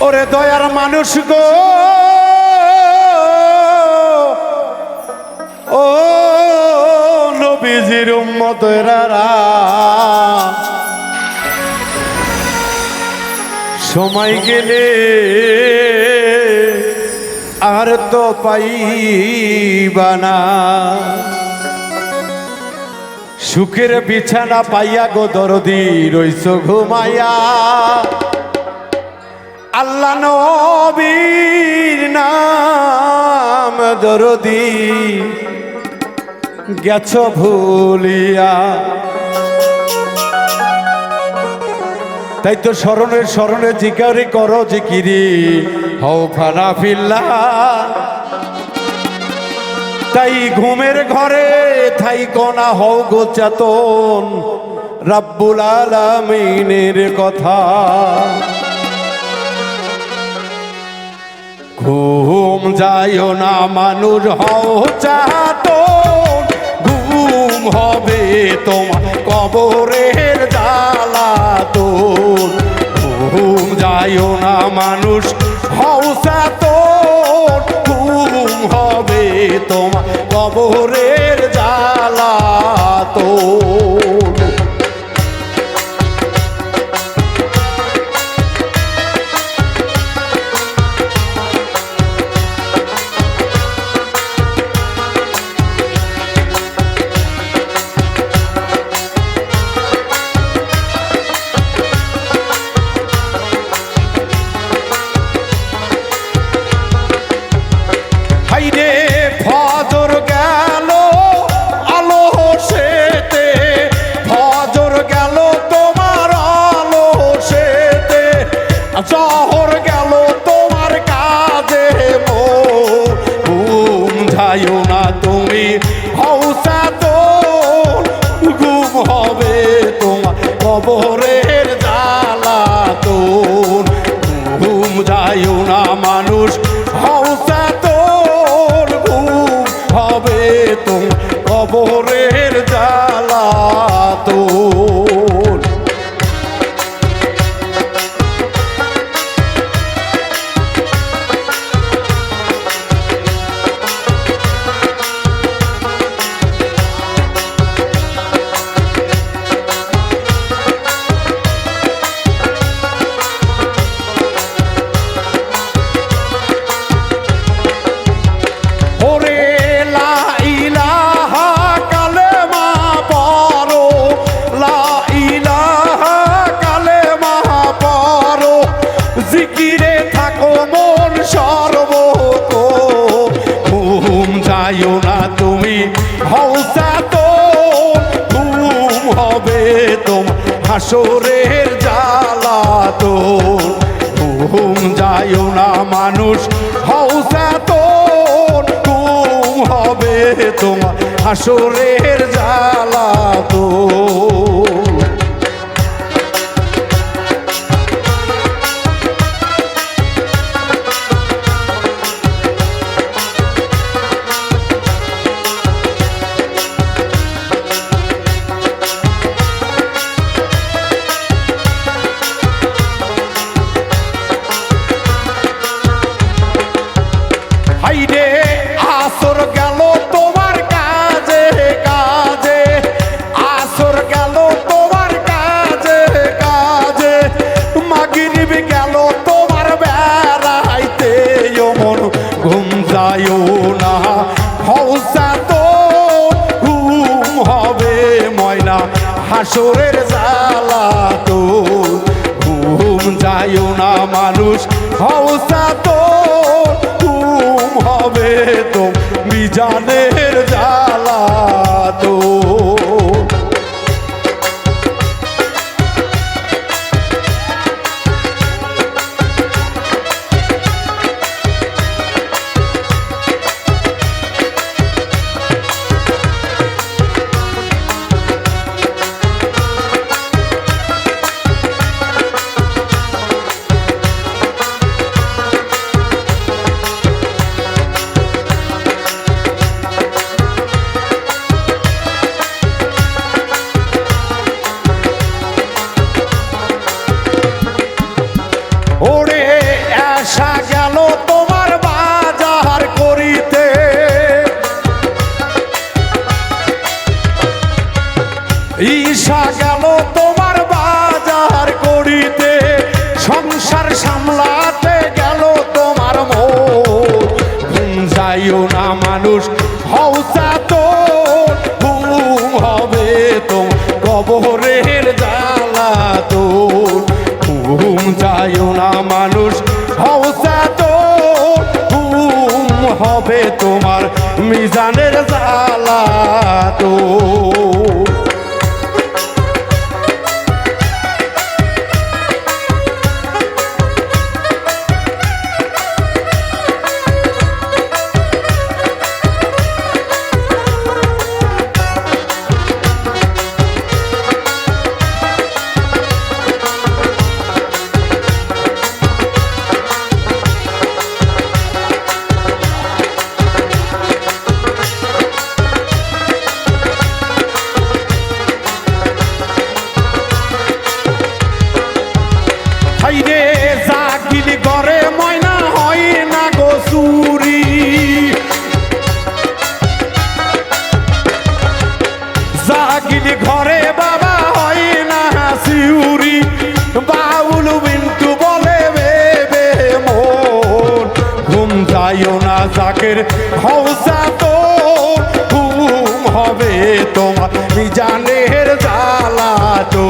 ওরে দয়ার মানুষ গো। ও নবীজির উম্মতেরা। সময় গেলে আর তো পাইবা না। সুখের বিছানা পাইয়া গো দরদি রইস ঘুমাইয়া। আল্লাহ নবীর নাম দরদি গেছ ভুলিয়া। তাই তো স্মরণের স্মরণে জিকারি করো জিকিরি। হও ফানা ফিল্লা। তাই ঘুমের ঘরে থাই কনা হও গো চেতন। রাব্বুল আলামিনের কথা। ঘুম যাইও না মানুষ হও চাতন ঘুম হবে তোমার কবরের জ্বালাতন। ঘুম যাইও না মানুষ হও চাতন ঘুম হবে তোমার কবরের জ্বালাতন না মানুষ জিকিরে থাকো মন সর্বত ঘুম যাইও না তুমি হৌসা তো। ঘুম হবে তোম হাসরের জ্বালা তো। ঘুম যাইও না মানুষ হৌসা তো। ঘুম হবে তোমার হাসরের জ্বালা তো। হাসরের জ্বালা তো, ঘুম যায়ও না মানুষ। হওসা তো, ঘুম হবে তো, মিজানের জ্বালা তো। ঈশা গেল তোমার বাজার করিতে, সংসার সামলাতে গেল তোমার মন যাইও না মানুষ হৌসা তো ঘুম হবে তো কবরের জ্বালা তো ঘুম যাইও না মানুষ হৌসা তো ঘুম হবে তোমার, মিজানের জ্বালা তো যাইও না জাকের হৌসা তো। ঘুম হবে তোমার মিজানের জ্বালা তো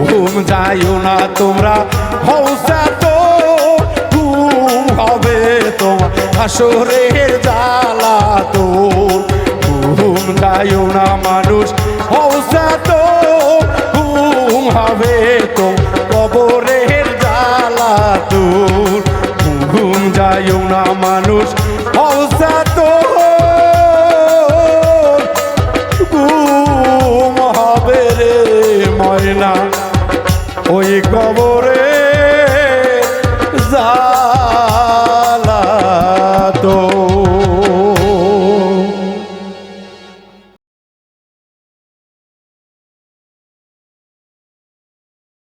ঘুম যাইও না তোমরা হৌসা তো। ঘুম হবে তোমার হাসরের ঘুম যাইও না মানুষ